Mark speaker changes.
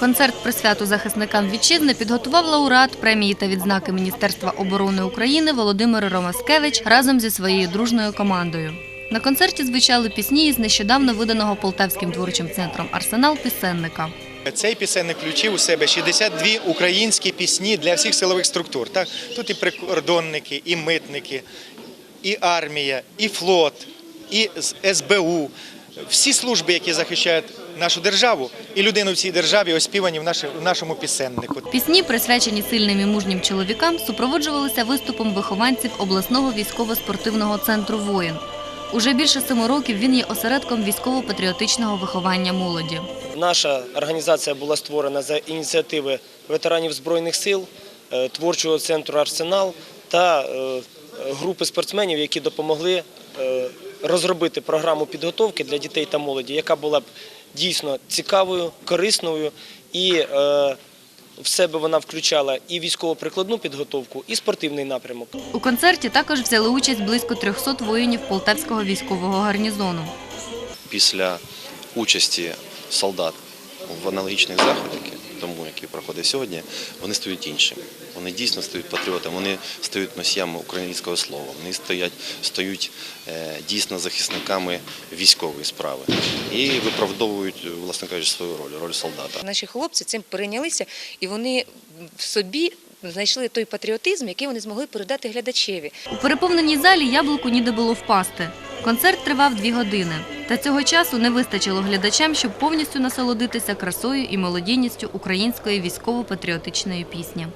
Speaker 1: Концерт при святу захисникам вітчизни підготував лауреат премії та відзнаки Міністерства оборони України Володимир Ромаскевич разом зі своєю дружною командою. На концерті звучали пісні із нещодавно виданого Полтавським творчим центром Арсенал пісенника.
Speaker 2: Цей пісенник включив у себе 62 українські пісні для всіх силових структур. Так? Тут і прикордонники, і митники, і армія, і флот, і СБУ. Всі служби, які захищають нашу державу, і людину в цій державі оспівані в нашому пісеннику.
Speaker 1: Пісні, присвячені сильним і мужнім чоловікам, супроводжувалися виступом вихованців обласного військово-спортивного центру Воїн. Уже більше семи років він є осередком військово-патріотичного виховання молоді.
Speaker 3: Наша організація була створена за ініціативи ветеранів Збройних сил, е, творчого центру Арсенал та е, групи спортсменів, які допомогли е, розробити програму підготовки для дітей та молоді, яка була б дійсно цікавою, корисною і е, в себе вона включала і військово-прикладну підготовку, і спортивний напрямок.
Speaker 1: У концерті також взяли участь близько 300 воїнів Полтавського військового гарнізону.
Speaker 4: після участі солдат в аналогічних заходах, тому які проходять сьогодні, вони стають іншими. Вони дійсно стають патріотами, вони стають носіями українського слова, вони стають, стають е, дійсно захисниками військової справи і виправдовують, власне кажучи, свою роль, роль солдата.
Speaker 5: Наші хлопці цим перейнялися, і вони в собі знайшли той патріотизм, який вони змогли передати глядачеві.
Speaker 1: У переповненій залі яблуку ніде було впасти. Концерт тривав дві години. Та цього часу не вистачило глядачам, щоб повністю насолодитися красою і мелодійністю української військово-патріотичної пісні.